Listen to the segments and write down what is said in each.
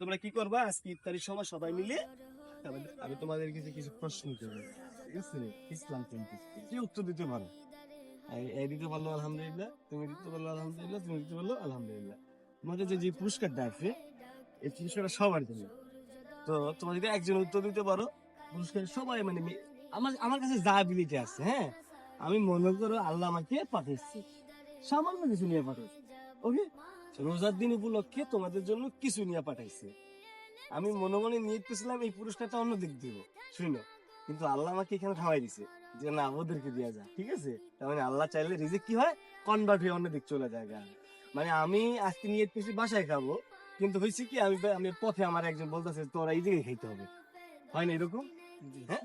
তোমরা কি করবা? আজকে ইফতারির সময় সবাই মিলে আমি- তোমাদের কাছে কিছু প্রশ্ন করব। ঠিক আছে ইসলাম কি উত্তর দিতে পারো? এই- দিতে পারল আলহামদুলিল্লাহ। তুমি দিতে পারল আলহামদুলিল্লাহ। তুমি দিতে পারল আলহামদুলিল্লাহ। তোমাদের যে যে পুরস্কারটা আছে এই পুরস্কারটা সবার জন্য। তো তোমরা যদি একজন উত্তর দিতে পারো পুরস্কার সবাই মানে আমার আমার কাছে যা ability আছে হ্যাঁ আমি মনে করো আল্লাহ আমাকে পাঠাইছি সামান্য কিছু নিয়ে পাঠাইছে ওকে রোজার দিন উপলক্ষে তোমাদের জন্য কিছু নিয়ে পাঠাইছে। আমি মনে মনে নিয়ে করছিলাম এই পুরস্কারটা অন্য দিক দিব। শুনো কিন্তু আল্লাহ আমাকে এখানে থামাই দিছে যে না ওদেরকে দেওয়া যায় ঠিক আছে? তার মানে আল্লাহ চাইলে রিজিক কি হয়? কনভার্ট হয়ে অন্য দিক চলে যায়। মানে আমি আজকে নিয়ে করছি বাসায় খাব। কিন্তু হয়েছে কি আমি আমি পথে আমার একজন বলতেছে তোরা এই জায়গায় খাইতে হবে। হয় না এরকম? হ্যাঁ?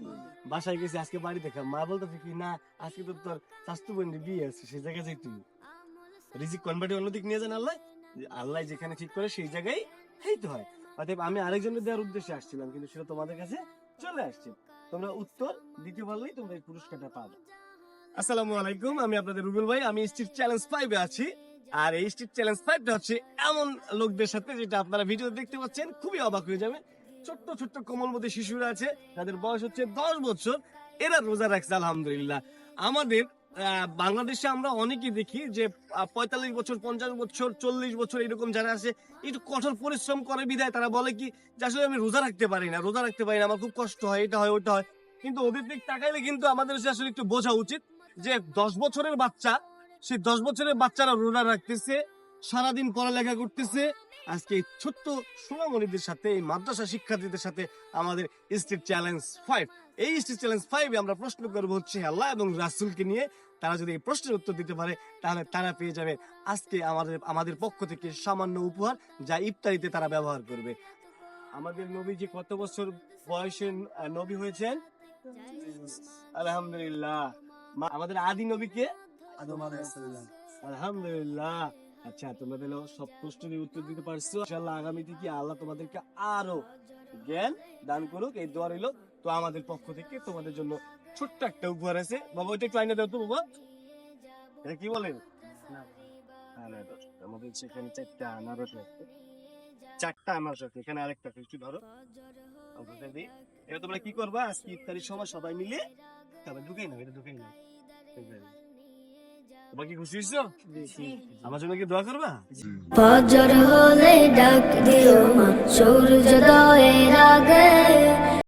বাসায় গেছি আজকে বাড়িতে খা মা বলতেছে কি না আজকে তো তোর স্বাস্থ্য বিয়ে আছে সে জায়গায় যাই তুই। রিজিক কনভার্ট অন্যদিক নিয়ে যান আল্লাহ। আল্লাহ যেখানে ঠিক করে সেই জায়গায় খাইতে হয়। অতএব আমি আরেকজনের দেওয়ার উদ্দেশ্যে আসছিলাম, কিন্তু সেটা তোমাদের কাছে চলে আসছে। তোমরা উত্তর দিতে পারলেই তোমরা এই পুরস্কারটা পাবে। আসসালামু আলাইকুম, আমি আপনাদের রুবেল ভাই। আমি স্ট্রিট চ্যালেঞ্জ ফাইভে আছি। আর এই স্ট্রিট চ্যালেঞ্জ ফাইভটা হচ্ছে এমন লোকদের সাথে যেটা আপনারা ভিডিও দেখতে পাচ্ছেন, খুবই অবাক হয়ে যাবে। ছোট্ট ছোট্ট কোমলমতি শিশুরা আছে তাদের বয়স হচ্ছে দশ বছর, এরা রোজা রাখছে, আলহামদুলিল্লাহ। আমাদের বাংলাদেশে আমরা অনেকেই দেখি যে পঁয়তাল্লিশ বছর, পঞ্চাশ বছর, চল্লিশ বছর এরকম যারা আছে, একটু কঠোর পরিশ্রম করে বিদায়। তারা বলে কি, যে আসলে আমি রোজা রাখতে পারি না, রোজা রাখতে পারি না, আমার খুব কষ্ট হয়, এটা হয়, ওটা হয়। কিন্তু ওদের দিক তাকাইলে কিন্তু আমাদের আসলে একটু বোঝা উচিত যে, দশ বছরের বাচ্চা, সেই দশ বছরের বাচ্চারা রোজা রাখতেছে, সারাদিন পড়ালেখা করতেছে আজকে এই ছোট্ট সোনামণিদের সাথে, এই মাদ্রাসা শিক্ষার্থীদের সাথে আমাদের স্টেট চ্যালেঞ্জ ফাইভ এই স্টেট চ্যালেঞ্জ ফাইভে আমরা প্রশ্ন করব হচ্ছে, আল্লাহ এবং রাসুলকে নিয়ে তারা যদি এই প্রশ্নের উত্তর দিতে পারে, তাহলে তারা পেয়ে যাবে আজকে আমাদের আমাদের পক্ষ থেকে সামান্য উপহার যা ইফতারিতে তারা ব্যবহার করবে। আমাদের নবী যে কত বছর বয়সে নবী হয়েছেন? আলহামদুলিল্লাহ। আমাদের আদি নবীকে আলহামদুলিল্লাহ। আচ্ছা তোমাদের সব প্রশ্নের উত্তর দিতে পারছ। ইনশাআল্লাহ আগামীতে কি আল্লাহ তোমাদেরকে আরও জ্ঞান দান করুক, এই দোয়া রইল। তো আমাদের পক্ষ থেকে তোমাদের জন্য ছোট্ট একটা উপহার আছে। বাবা, ওইটা একটু আইনা দাও তো, বাবা। এটা কি বলেন? আমাদের সেখানে চারটা আনারস আছে। চারটা আনারস আছে। এখানে আরেকটা একটু ধরো। এটা তোমরা কি করবা? আজকে ইফতারির সময় সবাই মিলে তবে ঢুকাই না এটা ঢুকাই না তোমরা কি খুশি হয়েছো? আমার জন্য কি দোয়া করবা? ফজর হলে ডাক দিও মা সূর্যোদয়ের আগে।